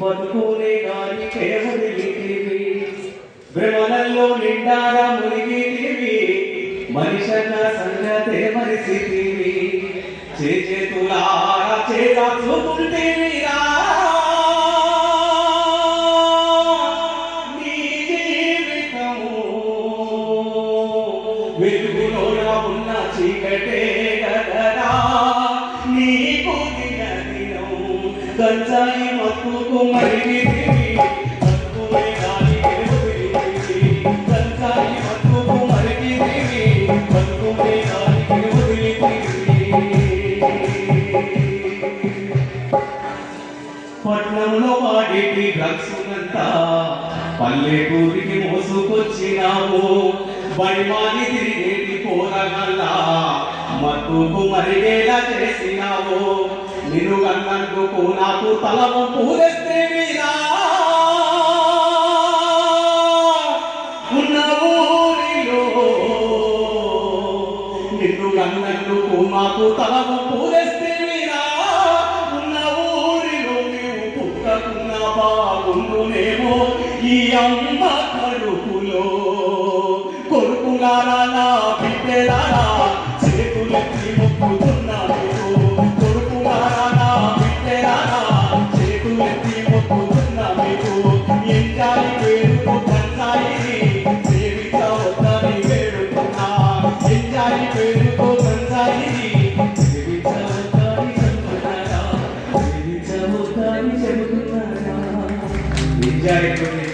బతుకునే గాని కేవలిటివి భ్రమణంలో నిండారా మునిగిటివి? మనిషన్న సంగతే మరిసిటివి? చేతులారా చేరా చూపుంటేవిరా? నీ జీవితము వెలుగులోన ఉన్న చీకటే గదరా మత్తువే గాలికే వదిలితివి పట్నంలో వాడేటి డ్రగ్స్ అంతా పల్లెటూరికి మోసుకొచ్చినావు. బడిమాని తిరిగేటి పోరగల్లా మత్తుకు మరిగేలా చేసినావు. నిన్ను కన్నందుకు నాకు తలము పూరెస్తే మీరా? ఉన్న ఊరిలో నిన్ను కన్నందుకు నాకు తలము పూరెస్తే మీరా? ఉన్న ఊరిలో నీవు పుట్టకున్న బాగుండునేమో ఈ అమ్మ కడుపులో. కొడుకులారా నా బిడ్డలారా చేతులెత్తి మొక్కుతున్నా నిజాయితీ